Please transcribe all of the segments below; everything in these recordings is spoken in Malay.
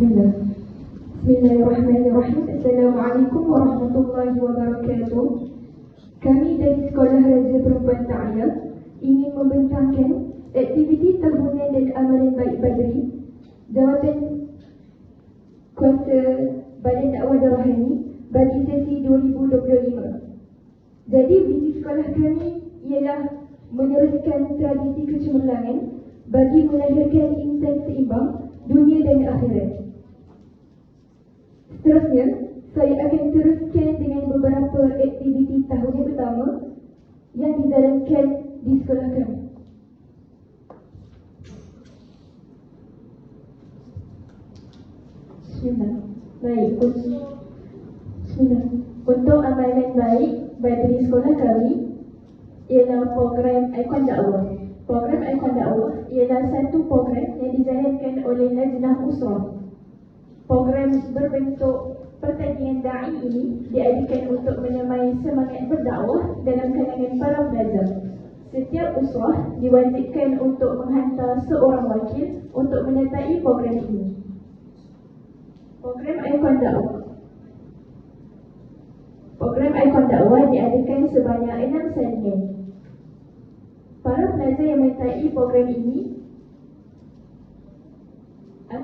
Bismillah. Bismillahirrahmanirrahim. Assalamualaikum warahmatullahi wabarakatuh. Kami dari Sekolah Raja Perempuan Ta'ala ingin membentangkan aktiviti tahunan dan amalan baik Badri Jawatan Kuasa Badan Dakwah Darahani bagi sesi 2025. Jadi visi sekolah kami ialah meneruskan tradisi kecemerlangan bagi melahirkan insan seimbang dunia dan akhirat. Seterusnya, saya akan teruskan dengan beberapa aktiviti tahun pertama yang dijalankan di sekolah kami. Baik, untuk. Untuk amalan baik bagi sekolah kami ialah program Ikon Dakwah. Program Ikon Dakwah ialah satu program yang dijalankan oleh Lajnah Usrah. Program berbentuk pertandingan da'i ini diadakan untuk menyamai semangat berdakwah dalam kalangan para pelajar. Setiap usrah diwajibkan untuk menghantar seorang wakil untuk menyertai program ini. Program Ikon Dakwah Program Ikon Dakwah diadakan sebanyak enam salinan. Para pelajar yang menyertai program ini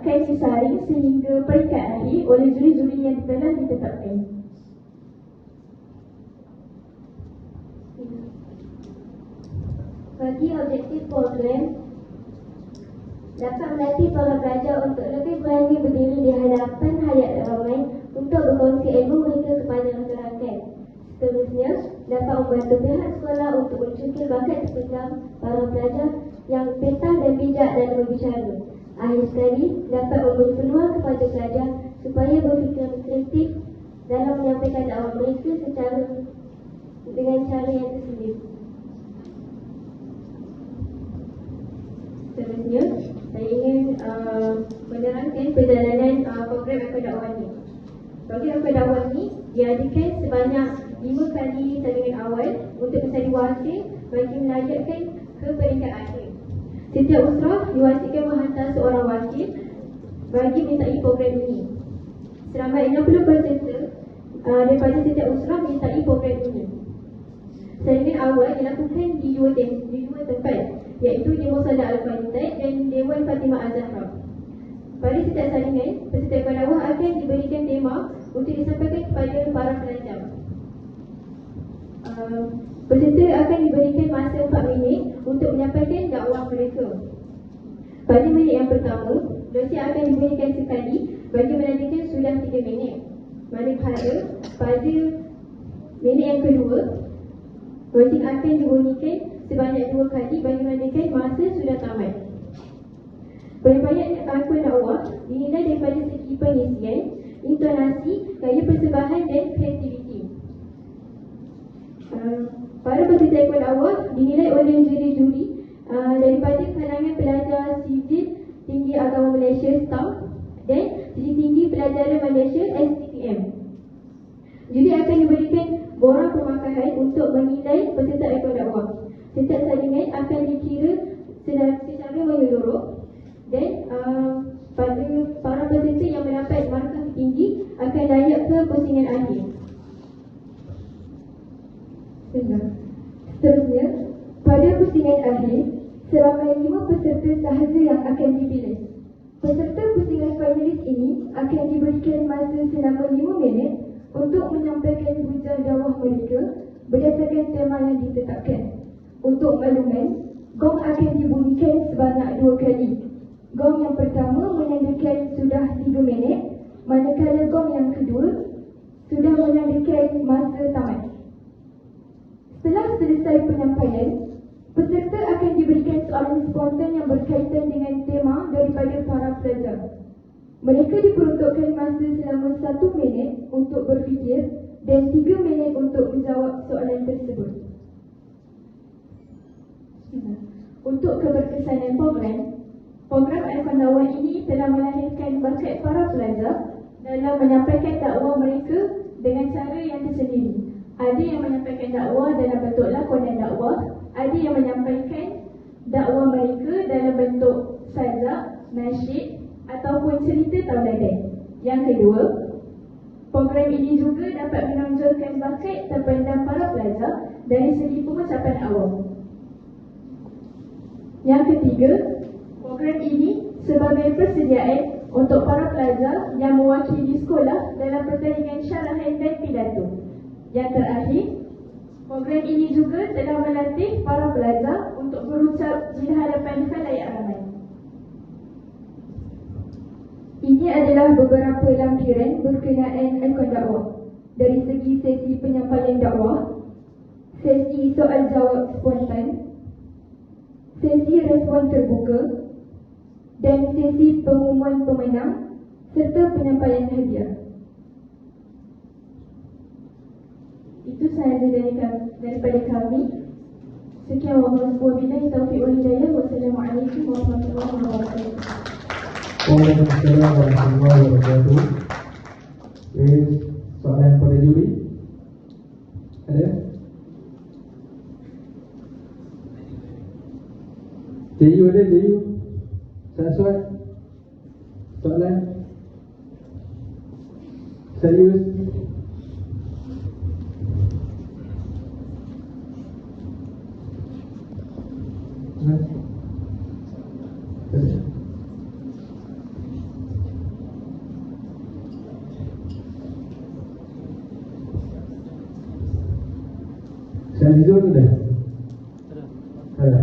akan disaring sehingga peringkat akhir oleh juri-juri yang telah ditetapkan. Bagi objektif program dapat melatih para pelajar untuk lebih berani berdiri di hadapan hayat ramai untuk berkongsi ilmu mereka kepada masyarakat. Seterusnya, dapat membantu pihak sekolah untuk mencukir bakat terpendam para pelajar yang pintar dan bijak dalam berbicara. Sekali, dapat memberi peluang kepada pelajar supaya berfikir kreatif dalam menyampaikan dakwah mereka secara dengan cara yang tersendiri. Seterusnya, saya ingin uh, menerangkan perjalanan uh, program Akad Dakwah ini. Program Akad Dakwah ini diadakan sebanyak lima kali salingan awal untuk wakil bagi akhir. Setiap usrah diwajibkan menghantar seorang wakil bagi menyertai program ini. Seramai 60 peserta uh, daripada setiap usrah menyertai program ini. Salingan awal dilakukan di dua, tem- di dua tempat iaitu di Musala Al-Fanitai dan Dewan Fatimah Al-Zahra. Pada setiap salingan, peserta penawah akan diberikan tema untuk disampaikan kepada para pelajar. Uh, peserta akan diberikan masa 4 minit untuk menyampaikan dakwah mereka. Pada minit yang pertama, dosia akan diberikan sekali bagi menandakan sudah 3 minit. Manakala pada minit yang kedua, Loceng akan dibunyikan sebanyak dua kali bagi menandakan masa sudah tamat. Banyak-banyak akun dakwah dinilai daripada segi pengisian, intonasi, gaya persembahan dan kreativiti. Uh, para peserta akun dakwah dinilai oleh juri-juri uh, daripada kalangan pelajar sijil tinggi agama Malaysia STAM dan sijil tinggi pelajaran Malaysia STPM. Juri akan diberikan borang pemakahan untuk menilai peserta ekor dakwah. Setiap salingan akan dikira secara menyeluruh dan uh, pada para peserta yang mendapat markah tinggi akan layak ke pusingan akhir. Benar. Seterusnya, pada pusingan akhir, seramai lima peserta sahaja yang akan dipilih. Peserta pusingan finalis ini akan diberikan masa selama lima minit untuk menyampaikan hujah dakwah mereka berdasarkan tema yang ditetapkan. Untuk makluman, gong akan dibunyikan sebanyak dua kali. Gong yang pertama menandakan sudah tiga minit, manakala gong yang kedua sudah menandakan masa tamat. Setelah selesai penyampaian, peserta akan diberikan soalan spontan yang berkaitan dengan tema daripada para pelajar. Mereka diperuntukkan masa selama satu minit untuk berfikir dan tiga minit untuk menjawab soalan tersebut. Untuk keberkesanan program, program Aikon Dakwah ini telah melahirkan bakat para pelajar dalam menyampaikan dakwah mereka dengan cara yang tersendiri. Ada yang menyampaikan dakwah dalam bentuk lakonan dakwah, ada yang menyampaikan dakwah mereka dalam bentuk sajak, nasyid ataupun cerita tauladan. Yang kedua, program ini juga dapat menonjolkan bakat terpendam para pelajar dari segi pengucapan awam. Yang ketiga, program ini sebagai persediaan untuk para pelajar yang mewakili sekolah dalam pertandingan syarahan dan pidato. Yang terakhir, program ini juga telah melatih para pelajar untuk berucap di hadapan khalayak ramai. Ini adalah beberapa lampiran berkenaan ikon dakwah. Dari segi sesi penyampaian dakwah, sesi soal jawab spontan, sesi respon terbuka, dan sesi pengumuman pemenang serta penyampaian hadiah. Itu sahaja dari kami, daripada kami. Sekian wabillahi taufiq wal hidayah. Wassalamualaikum warahmatullahi wabarakatuh. Waalaikumsalam warahmatullahi wabarakatuh. Eh, soalan pada juri? Ada? Jayu ada, Jayu? Syazwan? Soalan? Serius? Syazul tu dah? Ada.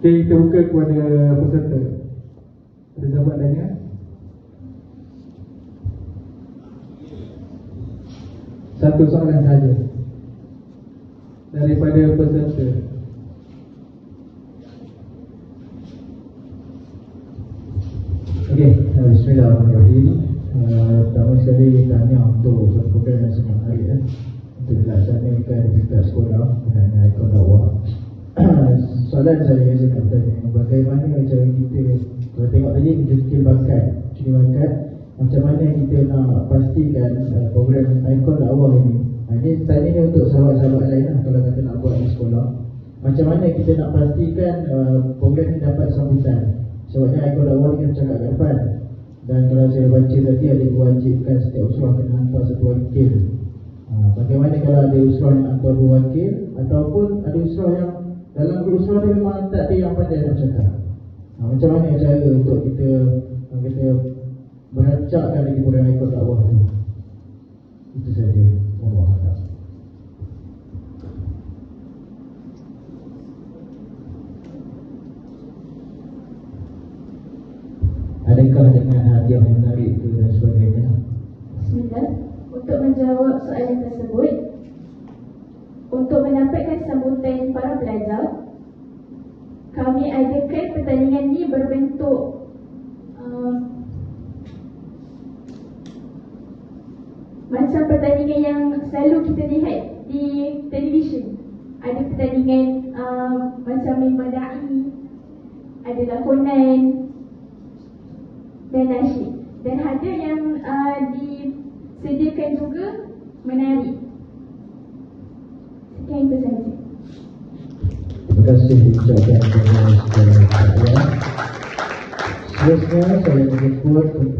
Okay, kita buka kepada peserta. Ada sahabat tanya? Satu soalan saja. Daripada peserta. Okey, uh, Bismillahirrahmanirrahim. Uh, pertama sekali tanya untuk yang sangat menarik ya. Untuk dilaksanakan Soalan saya nak tanya, bagaimana cara kita kalau tengok tadi jukil bakat, jukil bakat macam mana kita nak pastikan uh, program ikon dakwah ini? Uh, ini tanya ni untuk sahabat-sahabat lain lah kalau kata nak buat di sekolah. Macam mana kita nak pastikan uh, program ini dapat sambutan? Sebabnya ikon dakwah ni kan cakap kat depan dan kalau saya baca tadi ada diwajibkan setiap usrah kena hantar satu wakil. Uh, bagaimana kalau ada usrah yang hantar dua wakil ataupun ada usrah yang dalam usrah ni memang tak ada yang pandai nak cakap uh, macam mana cara untuk kita kita merancakkan lagi program ikon dakwah tu itu saja Allah Adakah dengan hadiah yang menarik itu dan sebagainya? Bismillah. Untuk menjawab soalan tersebut, untuk mendapatkan sambutan para pelajar, kami adakan pertandingan ini berbentuk uh, macam pertandingan yang selalu kita lihat di televisyen. Ada pertandingan uh, macam mimbar da'i, ada lakonan dan nasyid. Dan ada yang uh, disediakan juga menari. Sekian itu saja. Terima kasih diucapkan kepada saudara sekalian. Seterusnya saya menjemput